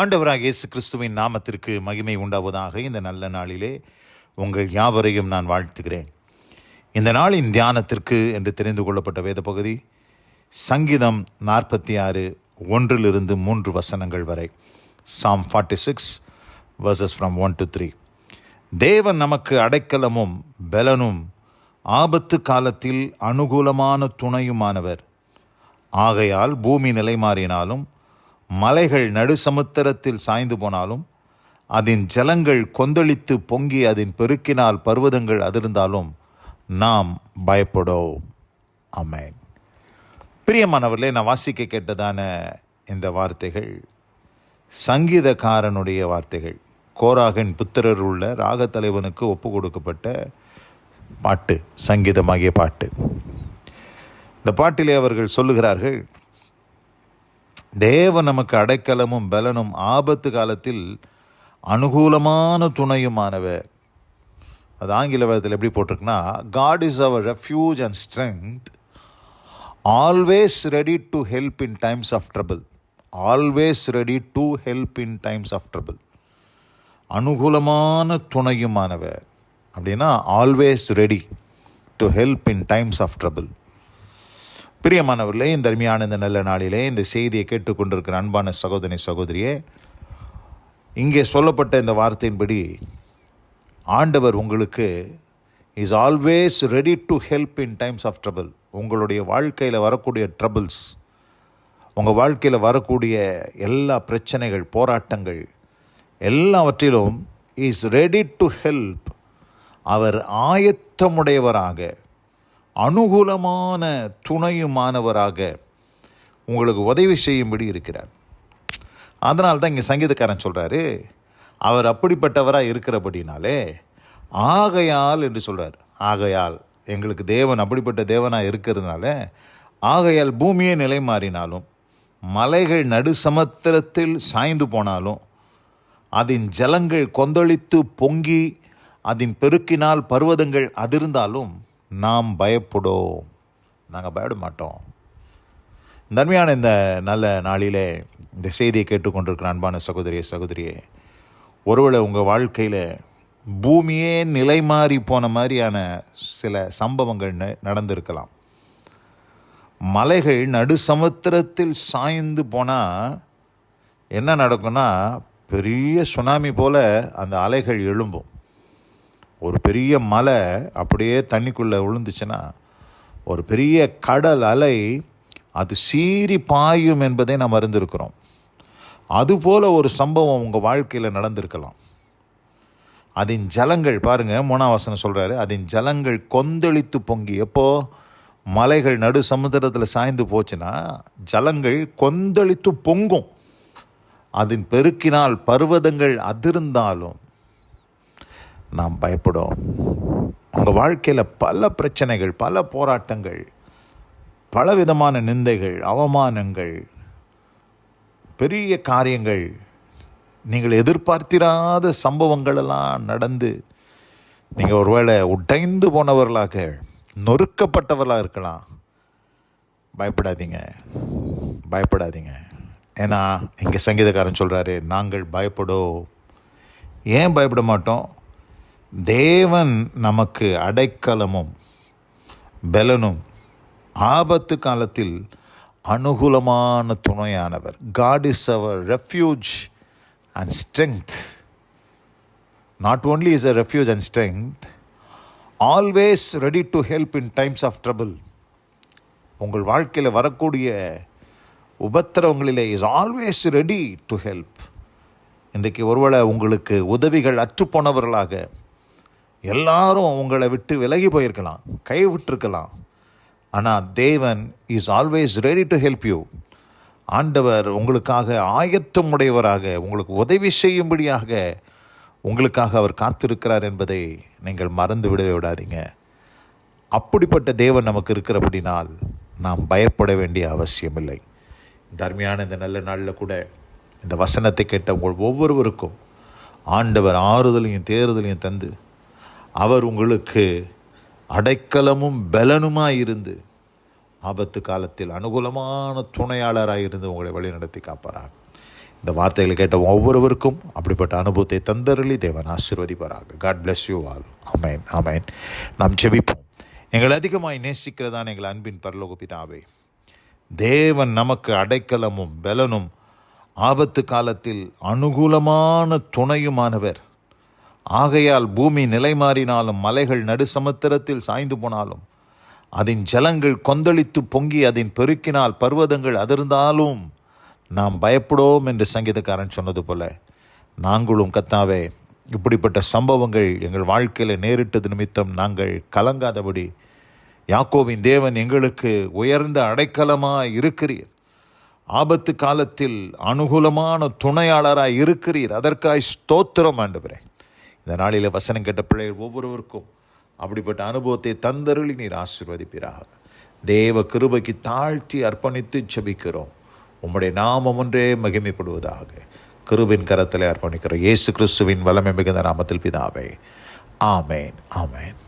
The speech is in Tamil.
ஆண்டவராக இயேசு கிறிஸ்துவின் நாமத்திற்கு மகிமை உண்டாவதாக இந்த நல்ல நாளிலே உங்கள் யாவரையும் நான் வாழ்த்துகிறேன். இந்த நாளின் தியானத்திற்கு என்று தெரிந்து கொள்ளப்பட்ட வேத பகுதி சங்கீதம் நாற்பத்தி ஆறு ஒன்றிலிருந்து மூன்று வசனங்கள் வரை. Psalm forty six verses from one to three தேவன் நமக்கு அடைக்கலமும் பலனும் ஆபத்து காலத்தில் அனுகூலமான துணையுமானவர். ஆகையால் பூமி நிலைமாறினாலும் மலைகள் நடுசமுத்திரத்தில் சாய்ந்து போனாலும் அதன் ஜலங்கள் கொந்தளித்து பொங்கி அதன் பெருக்கினால் பர்வதங்கள் அதிர்ந்தாலும் நாம் பயப்படோம். அமேன் பிரியமானவர்களே நான் வாசிக்க கேட்டதான இந்த வார்த்தைகள் சங்கீதக்காரனுடைய வார்த்தைகள் கோராகின் புத்திரர் உள்ள ராகத்தலைவனுக்கு ஒப்பு கொடுக்கப்பட்ட பாட்டு சங்கீதமாகிய பாட்டு. இந்த பாட்டிலே அவர்கள் சொல்லுகிறார்கள் தேவன் நமக்கு அடைக்கலமும் பலனும் ஆபத்து காலத்தில் அனுகூலமான துணையுமானவர். அது ஆங்கில வேதத்தில் எப்படி போட்டிருக்குன்னா God is our refuge and strength always ready to help in times of trouble always ready to help in times of trouble அனுகூலமான துணையுமானவர். அப்படின்னா always ready to help in times of trouble பிரியமானவர்களே இந்த அருமையான இந்த நல்ல நாளிலே இந்த செய்தியை கேட்டுக்கொண்டிருக்கிற அன்பான சகோதரி சகோதரியே இங்கே சொல்லப்பட்ட இந்த வார்த்தையின்படி ஆண்டவர் உங்களுக்கு is always ready to help in times of trouble உங்களுடைய வாழ்க்கையில் வரக்கூடிய ட்ரபிள்ஸ் உங்கள் வாழ்க்கையில் வரக்கூடிய எல்லா பிரச்சனைகள் போராட்டங்கள் எல்லாவற்றிலும் இஸ் ரெடி டு ஹெல்ப் அவர் ஆயத்தமுடையவராக அனுகூலமான துணையுமானவராக உங்களுக்கு உதவி செய்யும்படி இருக்கிறார். அதனால தான் இங்கே சங்கீதக்காரன் சொல்கிறாரு அவர் அப்படிப்பட்டவராக இருக்கிறபடினாலே ஆகையால் என்று சொல்கிறார் ஆகையால் எங்களுக்கு தேவன் அப்படிப்பட்ட தேவனாக இருக்கிறதுனால ஆகையால் பூமியே நிலை மாறினாலும் மலைகள் நடு சமுத்திரத்தில் சாய்ந்து போனாலும் அதன் ஜலங்கள் கொந்தளித்து பொங்கி அதன் பெருக்கினால் பர்வதங்கள் அதிர்ந்தாலும் நாம் பயப்படும். நாங்கள் பயப்பட மாட்டோம். நன்மையான இந்த நல்ல நாளிலே இந்த செய்தியை கேட்டுக்கொண்டிருக்கிற அன்பான சகோதரியே சகோதரியே ஒருவேளை உங்கள் வாழ்க்கையில் பூமியே நிலை மாறி போன மாதிரியான சில சம்பவங்கள் ந- நடந்திருக்கலாம். மலைகள் நடு சமுத்திரத்தில் சாய்ந்து போனால் என்ன நடக்கும்னா பெரிய சுனாமி போல் அந்த அலைகள் எழும்பும். ஒரு பெரிய மலை அப்படியே தண்ணிக்குள்ளே விழுந்துச்சுன்னா ஒரு பெரிய கடல் அலை அது சீறி பாயும் என்பதை நாம் அறிந்திருக்கிறோம். அதுபோல் ஒரு சம்பவம் உங்கள் வாழ்க்கையில் நடந்திருக்கலாம். அதன் ஜலங்கள் பாருங்கள் மூணாம் சொல்கிறாரு அதன் ஜலங்கள் கொந்தளித்து பொங்கி எப்போ மலைகள் நடு சமுத்திரத்தில் சாய்ந்து போச்சுன்னா ஜலங்கள் கொந்தளித்து பொங்கும். அதன் பெருக்கினால் பர்வதங்கள் அதிர்ந்தாலும் நாம் பயப்படும். உங்கள் வாழ்க்கையில் பல பிரச்சனைகள் பல போராட்டங்கள் பலவிதமான நிந்தைகள் அவமானங்கள் பெரிய காரியங்கள் நீங்கள் எதிர்பார்த்திராத சம்பவங்களெல்லாம் நடந்து நீங்கள் ஒருவேளை உடைந்து போனவர்களாக நொறுக்கப்பட்டவர்களாக இருக்கலாம். பயப்படாதீங்க. பயப்படாதீங்க. ஏன்னா இங்கே சங்கீதக்காரன் சொல்கிறாரு நாங்கள் பயப்படோம். ஏன் பயப்பட மாட்டோம்? தேவன் நமக்கு அடைக்கலமும் பலனும் ஆபத்து காலத்தில் அனுகூலமான துணையானவர். God is our refuge and strength not only is a refuge and strength always ready to help in times of trouble உங்கள் வாழ்க்கையில் வரக்கூடிய உபத்திரவங்களிலே is always ready to help இன்றைக்கு ஒருவேளை உங்களுக்கு உதவிகள் அற்றுப்போனவர்களாக எல்லாரும் உங்களை விட்டு விலகி போயிருக்கலாம் கைவிட்டிருக்கலாம் ஆனால் தேவன் is always ready to help you ஆண்டவர் உங்களுக்காக ஆயத்தம் உடையவராக உங்களுக்கு உதவி செய்யும்படியாக உங்களுக்காக அவர் காத்திருக்கிறார் என்பதை நீங்கள் மறந்து விடவே விடாதீங்க. அப்படிப்பட்ட தேவன் நமக்கு இருக்கிறபடினால் நாம் பயப்பட வேண்டிய அவசியமில்லை. இந்த அருமையான இந்த நல்ல நாளில் கூட இந்த வசனத்தை கேட்ட உங்கள் ஒவ்வொருவருக்கும் ஆண்டவர் ஆறுதலையும் தேறுதலையும் தந்து அவர் உங்களுக்கு அடைக்கலமும் பலனுமாய் இருந்து ஆபத்து காலத்தில் அனுகூலமான துணையாளராக இருந்து உங்களை வழிநடத்தி காப்பாராக. இந்த வார்த்தைகளை கேட்ட ஒவ்வொருவருக்கும் அப்படிப்பட்ட அனுபவத்தை தந்தருளி தேவன் ஆசிர்வதிப்பாராக. God bless you all amen amen நாம் ஜெபிப்போம். எங்களை அதிகமாய் நேசிக்கிறதான் எங்கள் அன்பின் பரலோகபிதாவே தேவன் நமக்கு அடைக்கலமும் பலனும் ஆபத்து காலத்தில் அனுகூலமான துணையுமானவர். ஆகையால் பூமி நிலை மாறினாலும் மலைகள் நடுசமுத்திரத்தில் சாய்ந்து போனாலும் அதன் ஜலங்கள் கொந்தளித்து பொங்கி அதன் பெருக்கினால் பர்வதங்கள் அதிர்ந்தாலும் நாம் பயப்படோம் என்று சங்கீதக்காரன் சொன்னது போல நாங்களும் கத்தாவே இப்படிப்பட்ட சம்பவங்கள் எங்கள் வாழ்க்கையில் நேரிட்டது நிமித்தம் நாங்கள் கலங்காதபடி யாக்கோவின் தேவன் எங்களுக்கு உயர்ந்த அடைக்கலமாக இருக்கிறீர். ஆபத்து காலத்தில் அனுகூலமான துணையாளராக இருக்கிறீர். அதற்காய் ஸ்தோத்திரம் ஆண்டவரே. இந்த நாளில் வசனம் கேட்ட பிள்ளைகள் ஒவ்வொருவருக்கும் அப்படிப்பட்ட அனுபவத்தை தந்தருளி நீர் ஆசிர்வதிப்பீராக. தேவ கிருபைக்கு தாழ்த்தி அர்ப்பணித்து ஜபிக்கிறோம். உம்முடைய நாமம் ஒன்றே மகிமைப்படுவதாக. கிருபின் கரத்தில் அர்ப்பணிக்கிறோம் இயேசு கிறிஸ்துவின் வல்லமை மிகுந்த நாமத்தில் பிதாவே. ஆமேன் ஆமேன்.